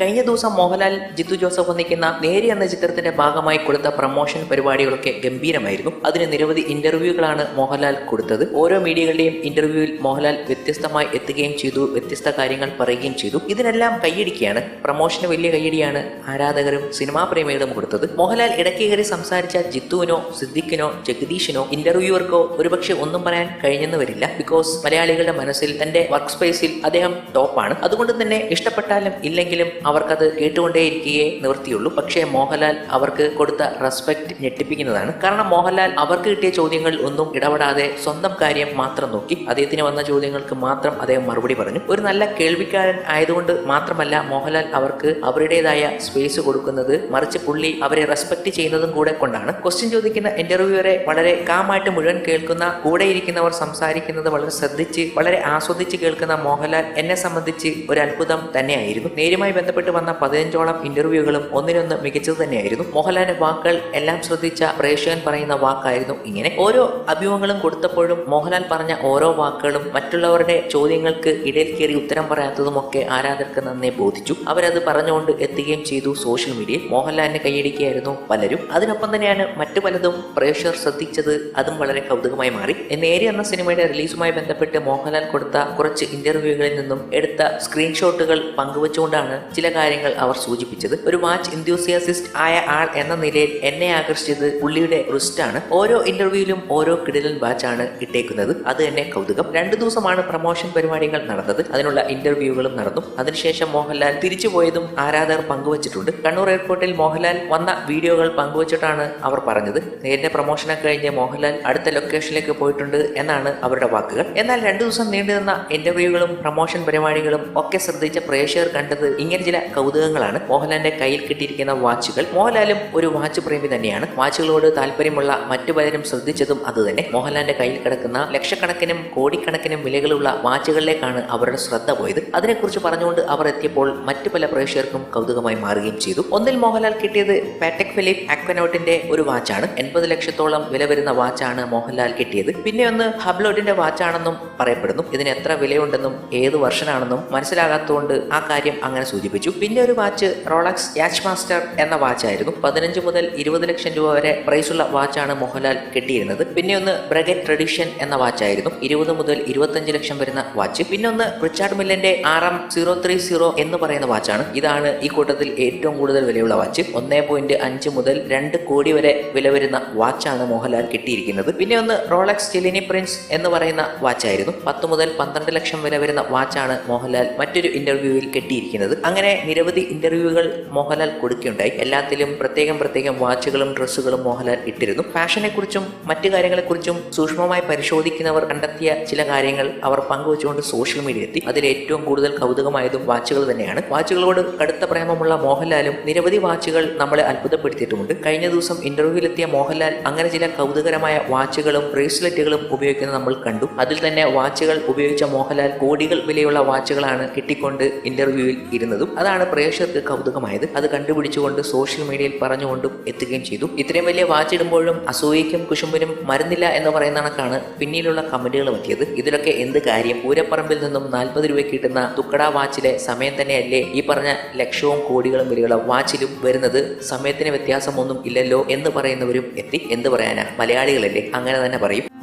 കഴിഞ്ഞ ദിവസം മോഹൻലാൽ ജിത്തു ജോസഫ് വന്നിക്കുന്ന നേരി എന്ന ചിത്രത്തിന്റെ ഭാഗമായി കൊടുത്ത പ്രൊമോഷൻ പരിപാടികളൊക്കെ ഗംഭീരമായിരുന്നു. അതിന് നിരവധി ഇന്റർവ്യൂകളാണ് മോഹൻലാൽ കൊടുത്തത്. ഓരോ മീഡിയകളുടെയും ഇന്റർവ്യൂവിൽ മോഹൻലാൽ വ്യത്യസ്തമായി എത്തുകയും ചെയ്തു വ്യത്യസ്ത കാര്യങ്ങൾ പറയുകയും ചെയ്തു. ഇതിനെല്ലാം കൈയടിക്കുകയാണ്. പ്രൊമോഷന് വലിയ കൈയടിയാണ് ആരാധകരും സിനിമാ പ്രേമികളും കൊടുത്തത്. മോഹൻലാൽ ഇടയ്ക്ക് കയറി സംസാരിച്ച ജിത്തുവിനോ സിദ്ദിഖിനോ ജഗദീഷിനോ ഇന്റർവ്യൂവർക്കോ ഒരുപക്ഷെ ഒന്നും പറയാൻ കഴിഞ്ഞെന്ന് വരില്ല. ബിക്കോസ് മലയാളികളുടെ മനസ്സിൽ തന്റെ വർക്ക് സ്പേസിൽ അദ്ദേഹം ടോപ്പാണ്. അതുകൊണ്ട് തന്നെ ഇഷ്ടപ്പെട്ടാലും ഇല്ലെങ്കിലും അവർക്കത് കേട്ടുകൊണ്ടേയിരിക്കുകയേ നിവൃത്തിയുള്ളൂ. പക്ഷേ മോഹൻലാൽ അവർക്ക് കൊടുത്ത റെസ്പെക്ട് ഞെട്ടിപ്പിക്കുന്നതാണ്. കാരണം മോഹൻലാൽ അവർക്ക് കിട്ടിയ ചോദ്യങ്ങൾ ഒന്നും ഇടപെടാതെ സ്വന്തം കാര്യം മാത്രം നോക്കി. അദ്ദേഹത്തിന് വന്ന ചോദ്യങ്ങൾക്ക് മാത്രം അദ്ദേഹം മറുപടി പറഞ്ഞു. ഒരു നല്ല കേൾവിക്കാരൻ ആയതുകൊണ്ട് മാത്രമല്ല മോഹൻലാൽ അവർക്ക് അവരുടേതായ സ്പേസ് കൊടുക്കുന്നത് മറിച്ച് പുള്ളി അവരെ റെസ്പെക്ട് ചെയ്യുന്നതും കൂടെ കൊണ്ടാണ്. ക്വസ്റ്റ്യൻ ചോദിക്കുന്ന ഇന്റർവ്യൂവറെ വളരെ കാമായിട്ട് മുഴുവൻ കേൾക്കുന്ന കൂടെ ഇരിക്കുന്നവർ സംസാരിക്കുന്നത് വളരെ ശ്രദ്ധിച്ച് വളരെ ആസ്വദിച്ച് കേൾക്കുന്ന മോഹൻലാൽ എന്നെ സംബന്ധിച്ച് ഒരു അത്ഭുതം തന്നെയായിരുന്നു. നേരുമായി ബന്ധപ്പെട്ട് വന്ന പതിനഞ്ചോളം ഇന്റർവ്യൂകളും ഒന്നിനൊന്ന് മികച്ചത് തന്നെയായിരുന്നു. മോഹൻലാലിന്റെ വാക്കുകൾ എല്ലാം ശ്രദ്ധിച്ച പ്രേക്ഷകൻ പറയുന്ന വാക്കായിരുന്നു ഇങ്ങനെ. ഓരോ അഭിമുഖങ്ങളും കൊടുത്തപ്പോഴും മോഹൻലാൽ പറഞ്ഞ ഓരോ വാക്കുകളും മറ്റുള്ളവരുടെ ചോദ്യങ്ങൾക്ക് ഇടയിൽ കയറി ഉത്തരം പറയാത്തതുമൊക്കെ ആരാധകർക്ക് നന്നേ ബോധിച്ചു. അവരത് പറഞ്ഞുകൊണ്ട് എത്തുകയും ചെയ്തു സോഷ്യൽ മീഡിയയിൽ. മോഹൻലാലിനെ കൈയടിക്കുകയായിരുന്നു പലരും. അതിനൊപ്പം തന്നെയാണ് മറ്റു പലതും പ്രേക്ഷകർ ശ്രദ്ധിച്ചത്. അതും വളരെ കൗതുകമായി മാറി. നേരി എന്ന സിനിമയുടെ റിലീസുമായി ബന്ധപ്പെട്ട് മോഹൻലാൽ കൊടുത്ത കുറച്ച് ഇന്റർവ്യൂകളിൽ നിന്നും എടുത്ത സ്ക്രീൻഷോട്ടുകൾ പങ്കുവച്ചുകൊണ്ടാണ് ചില കാര്യങ്ങൾ അവർ സൂചിപ്പിച്ചത്. ഒരു വാച്ച് ഇൻഡ്യൂസിയാസിസ്റ്റ് ആയ ആൾ എന്ന നിലയിൽ എന്നെ ആകർഷിച്ചത് പുള്ളിയുടെ റിസ്റ്റാണ്. ഓരോ ഇന്റർവ്യൂവിലും ഓരോ കിടിലൻ ആണ് ഇട്ടേക്കുന്നത്. അത് തന്നെ കൗതുകം. രണ്ടു ദിവസമാണ് പ്രൊമോഷൻ പരിപാടികൾ നടന്നത്. അതിനുള്ള ഇന്റർവ്യൂകളും നടന്നു. അതിനുശേഷം മോഹൻലാൽ തിരിച്ചുപോയതും ആരാധകർ പങ്കുവച്ചിട്ടുണ്ട്. കണ്ണൂർ എയർപോർട്ടിൽ മോഹൻലാൽ വന്ന വീഡിയോകൾ പങ്കുവച്ചിട്ടാണ് അവർ പറഞ്ഞത്. നേരിന്റെ പ്രൊമോഷനൊക്കെ കഴിഞ്ഞ് മോഹൻലാൽ അടുത്ത ലൊക്കേഷനിലേക്ക് പോയിട്ടുണ്ട് എന്നാണ് അവരുടെ വാക്കുകൾ. എന്നാൽ രണ്ടു ദിവസം നീണ്ടുനിന്ന ഇന്റർവ്യൂകളും പ്രൊമോഷൻ പരിപാടികളും ഒക്കെ ശ്രദ്ധിച്ച പ്രേക്ഷകർ കണ്ടത് ഇങ്ങനെ ചില കൗതുകങ്ങളാണ്. മോഹൻലാലിന്റെ കയ്യിൽ കിട്ടിയിരിക്കുന്ന വാച്ചുകൾ. മോഹൻലാലും ഒരു വാച്ച് പ്രേമി തന്നെയാണ്. വാച്ചുകളോട് താല്പര്യമുള്ള മറ്റു പലരും ശ്രദ്ധിച്ചതും അതുതന്നെ മോഹൻലാലിന്റെ കയ്യിൽ കിടക്കുന്ന ലക്ഷക്കണക്കിനും കോടിക്കണക്കിനും വിലകളുള്ള വാച്ചുകളിലേക്കാണ് അവരുടെ ശ്രദ്ധ പോയത്. അതിനെക്കുറിച്ച് പറഞ്ഞുകൊണ്ട് അവർ എത്തിയപ്പോൾ മറ്റു പല പ്രേക്ഷകർക്കും കൗതുകമായി മാറുകയും ചെയ്തു. ഒന്നിൽ മോഹൻലാൽ കിട്ടിയത് പാറ്റക് ഫിലിപ്പ് ആക്വനോട്ടിന്റെ ഒരു വാച്ചാണ്. എൺപത് ലക്ഷത്തോളം വില വരുന്ന വാച്ചാണ് മോഹൻലാൽ കിട്ടിയത്. പിന്നെ ഒന്ന് ഹബ്ലോട്ടിന്റെ വാച്ചാണെന്നും പറയപ്പെടുന്നു. ഇതിന് എത്ര വിലയുണ്ടെന്നും ഏത് വർഷനാണെന്നും മനസ്സിലാകാത്തതുകൊണ്ട് ആ കാര്യം അങ്ങനെ സൂചിപ്പിച്ചു. പിന്നെ ഒരു വാച്ച് റോളക്സ് യാച്ച് മാസ്റ്റർ എന്ന വാച്ചായിരുന്നു. പതിനഞ്ച് മുതൽ ഇരുപത് ലക്ഷം രൂപ വരെ പ്രൈസുള്ള വാച്ചാണ് മോഹൻലാൽ കിട്ടിയിരുന്നത്. പിന്നെ ഒന്ന് ബ്രഗറ്റ് ട്രഡീഷൻ എന്ന വാച്ചായിരുന്നു. ഇരുപത് മുതൽ ഇരുപത്തഞ്ച് ലക്ഷം വരുന്ന വാച്ച്. പിന്നെ ഒന്ന് Richard മില്ലന്റെ R M zero three zero എന്ന് പറയുന്ന വാച്ചാണ്. ഇതാണ് ഈ കൂട്ടത്തിൽ ഏറ്റവും കൂടുതൽ വിലയുള്ള വാച്ച്. ഒന്നേ പോയിന്റ് അഞ്ച് മുതൽ രണ്ട് കോടി വരെ വില വരുന്ന വാച്ചാണ് മോഹൻലാൽ കിട്ടിയിരിക്കുന്നത്. പിന്നെ ഒന്ന് റോളക്സ് ചെലിനി പ്രിൻസ് എന്ന് പറയുന്ന വാച്ചായിരുന്നു. പത്ത് മുതൽ പന്ത്രണ്ട് ലക്ഷം വില വരുന്ന വാച്ചാണ് മോഹൻലാൽ മറ്റൊരു ഇന്റർവ്യൂവിൽ കെട്ടിയിരിക്കുന്നത്. അങ്ങനെ നിരവധി ഇന്റർവ്യൂകൾ മോഹൻലാൽ കൊടുക്കുകയുണ്ടായി. എല്ലാത്തിലും പ്രത്യേകം പ്രത്യേകം വാച്ചുകളും ഡ്രസ്സുകളും മോഹൻലാൽ ഇട്ടിരുന്നു. ഫാഷനെക്കുറിച്ചും മറ്റു കാര്യങ്ങളെക്കുറിച്ചും സൂക്ഷ്മമായി പരിശോധിക്കുന്നവർ കണ്ടെത്തിയ ചില കാര്യങ്ങൾ അവർ പങ്കുവച്ചുകൊണ്ട് സോഷ്യൽ മീഡിയ എത്തി അതിൽ ഏറ്റവും കൂടുതൽ കൗതുകമായതും വാച്ചുകൾ തന്നെയാണ്. വാച്ചുകളോട് കടുത്ത പ്രേമമുള്ള മോഹൻലാലും നിരവധി വാച്ചുകൾ നമ്മളെ അത്ഭുതപ്പെടുത്തിയിട്ടുമുണ്ട്. കഴിഞ്ഞ ദിവസം ഇന്റർവ്യൂവിലെത്തിയ മോഹൻലാൽ അങ്ങനെ ചില കൗതുകരമായ വാച്ചുകളും ബ്രേസ്ലെറ്റുകളും ഉപയോഗിക്കുന്നത് നമ്മൾ കണ്ടു. അതിൽ തന്നെ വാച്ചുകൾ ഉപയോഗിച്ച മോഹൻലാൽ കോടികൾ വിലയുള്ള വാച്ചുകളാണ് കിട്ടിക്കൊണ്ട് ഇന്റർവ്യൂവിൽ ഇരുന്നതും. അതാണ് പ്രേക്ഷകർക്ക് കൗതുകമായത്. അത് കണ്ടുപിടിച്ചുകൊണ്ട് സോഷ്യൽ മീഡിയയിൽ പറഞ്ഞുകൊണ്ടും എത്തുകയും ചെയ്തു. ഇത്രയും വലിയ വാച്ച് ഇടുമ്പോഴും അസൂയയ്ക്കും കുശുമ്പിനും മരുന്നില്ല എന്ന് പറയുന്ന കണക്കാണ് പിന്നീടുള്ള കമന്റുകൾ എത്തിയത്. ഇതിലൊക്കെ എന്ത് കാര്യം? പൂരപ്പറമ്പിൽ നിന്നും നാൽപ്പത് രൂപ കിട്ടുന്ന തുക്കട വാച്ചിലെ സമയം തന്നെയല്ലേ ഈ പറഞ്ഞ ലക്ഷവും കോടികളും വിലയുള്ള വാച്ചിലും വരുന്നത്? സമയത്തിന് വ്യത്യാസമൊന്നും ഇല്ലല്ലോ എന്ന് പറയുന്നവരും എത്തി. എന്ത് പറയാനാ? മലയാളികളല്ലേ? അങ്ങനെ തന്നെ പറയും.